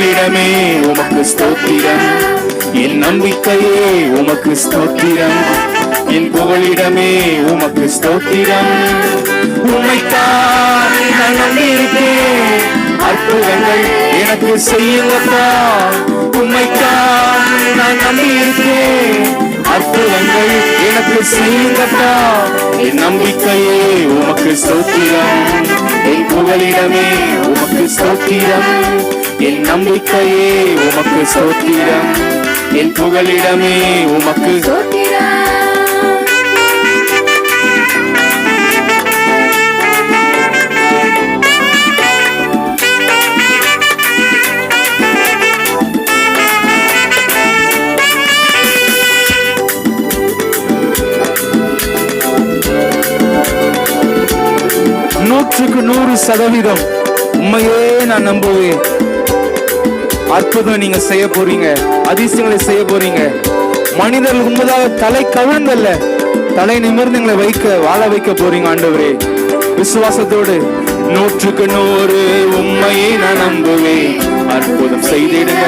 புகலிடமே உமக்கு ஸ்தோத்திரம். என் நம்பிக்கையே உமக்கு ஸ்தோத்திரம். என் புகழிடமே உமக்கு ஸ்தோத்திரம். உம்மைத்தான் நான் நம்பியிருக்கேன் அற்புதங்கள் எனக்கு செய்யுங்கப்பா. உண்மைத்தான் நான் நம்பியிருக்கேன் அற்புதங்கள் எனக்கு செய்யுங்கப்பா. என் நம்பிக்கையே உமக்கு ஸ்தோத்திரம். என் புகழிடமே உமக்கு ஸ்தோத்திரம். என் நம்பிக்கையே உமக்கு சோத்திரம். என் புகலிடமே உமக்கு நூற்றுக்கு நூறு சதவீதம். உண்மையே நான் நம்புவேன். அற்புதம் நீங்க செய்ய போறீங்க. அதிசயங்களை செய்ய போறீங்க. மனிதர்கள் உண்மைதாக தலை கவிழ்ந்தல்ல. தலை நிமிர்ந்து எங்களை வைக்க வாழ வைக்க போறீங்க ஆண்டவரே. விசுவாசத்தோடு நூற்றுக்கு நூறு உண்மையை நான் நம்புவேன். அற்புதம் செய்திடுங்க.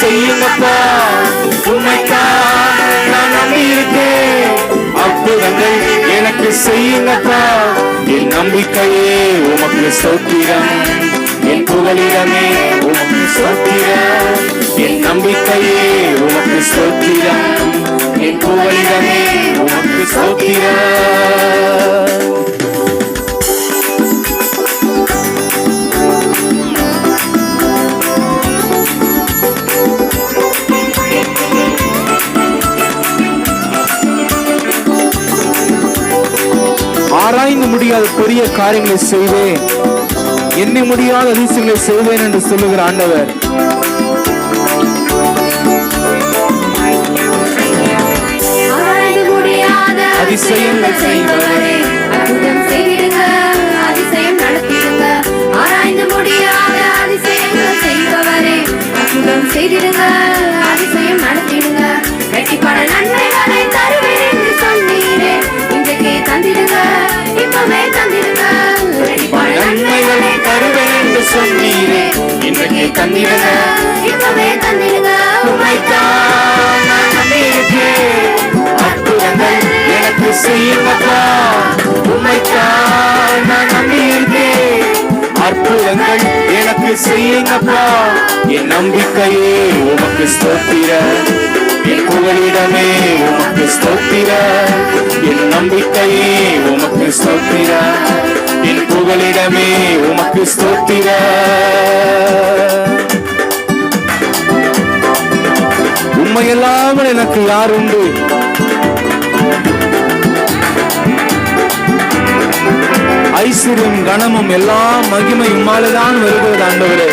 செய்யுங்கப்பா. உம்மைத்தான் நான் நம்பியிருக்கேன். அற்புதங்கள் எனக்கு செய்யுங்கப்பா. என் நம்பிக்கையே உமக்கு சோத்திரம் என் புகழிடமே உமக்கு சோத்திரம் என் நம்பிக்கையே உமக்கு சோத்திரம் முடியாத பெரிய காரியங்களை செய்வேன். எண்ணி முடியாத அதிசயங்களை செய்வேன் என்று சொல்லுகிற ஆண்டவர். அதிசயங்கள் செய்பவரே, அற்புதம் செய்திடுங்க இன்றைக்கு தந்திடுங்க. இப்பவே தந்திடுங்க. உம்மைத்தான் அற்புதங்கள் எனக்கு செய்யுங்கப்பா உம்மைத்தான் நான் நம்பியிருக்கேன் அற்புதங்கள் எனக்கு செய்யுங்கப்பா என் நம்பிக்கையே உமக்கு ஸ்தோத்திர. என் புகலிடமே உமக்கு ஸ்தோத்திர. என் நம்பிக்கையே உமக்கு ஸ்தோத்திர. என் புகழிடமே உமக்கு ஸ்தோத்திர. உண்மையல்லாமல் எனக்கு யார் உண்டு ஐஸ்வர்யம் கனமும் எல்லா மகிமை உம்மாலதான் வருகிறது ஆண்டவரே.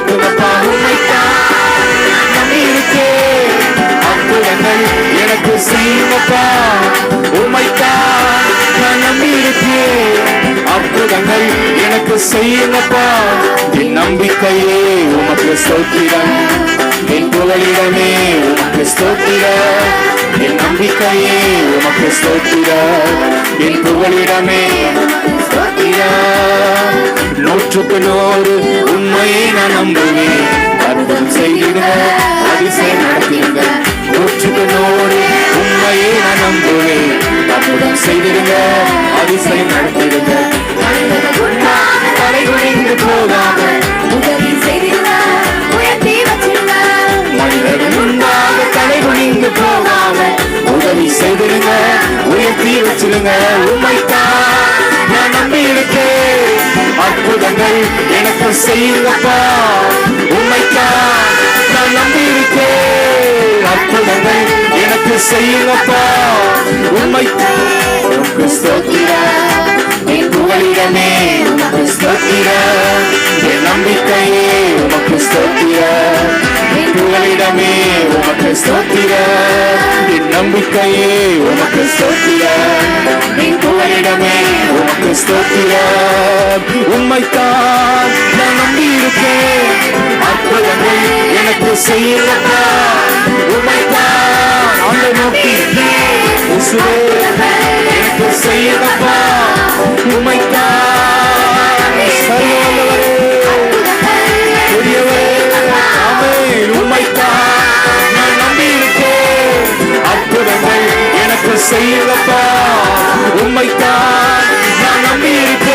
மேன்மைப்படுத்துங்கப்பா உண்மைத்தான் அற்புதங்கள் எனக்கு செய்யுங்கப்பா உண்மைத்தான் நான் நம்பியிருக்கேன் அற்புதங்கள் எனக்கு செய்யுங்கப்பா என் நம்பிக்கையே உமக்கு ஸ்தோத்திரம். என் புகழிடமே உமக்கு ஸ்தோத்திரம் என் நம்பிக்கையே உமக்கு ஸ்தோத்திரம் என் புகழிடமே. ஸ்தோத்திரம் நூற்றுக்கு நூறு உண்மையை நான் நம்புவேன். அற்புதம் செய்கிற அதிசயம் நடத்திடுங்க நூற்றுக்கு நூறு உண்மையை நான் நம்புவேன். அற்புதம் செய்திடுங்க அதிசயம் நடத்த நான் அற்புதங்கள் எனக்கு செய்யுங்கப்பா. உண்மைத்தான் நான் நம்பி அற்புதங்கள் எனக்கு செய்யுங்கப்பா. உண்மைத்தான் உமக்கு ஸ்தோத்திரம் என் புகழிடமே உமக்கு ஸ்தோத்திரம் என் நம்பிக்கையே உமக்கு ஸ்தோத்திரம் என் புகழிடமே உமக்கு ஸ்தோத்திரம் என் நம்பிக்கையே உமக்கு ஸ்தோத்திரம் என் புகழிடமே ஸ்தோத்திரம் உண்மைத்தான் நான் நம்பி இருக்கேன் அற்புதங்கள் எனக்கு செய்யலப்பா உண்மைத்தான் அந்த நோக்கி இயேசுவே, எனக்கு செய்யலப்பா உண்மைத்தான் சர்வவல்லவரே பெரியவரே உண்மைத்தான் நான் நம்பி இருக்கேன் அற்புதங்கள் எனக்கு செய்யலப்பா உண்மைத்தான் நான் நம்பி இருக்கேன்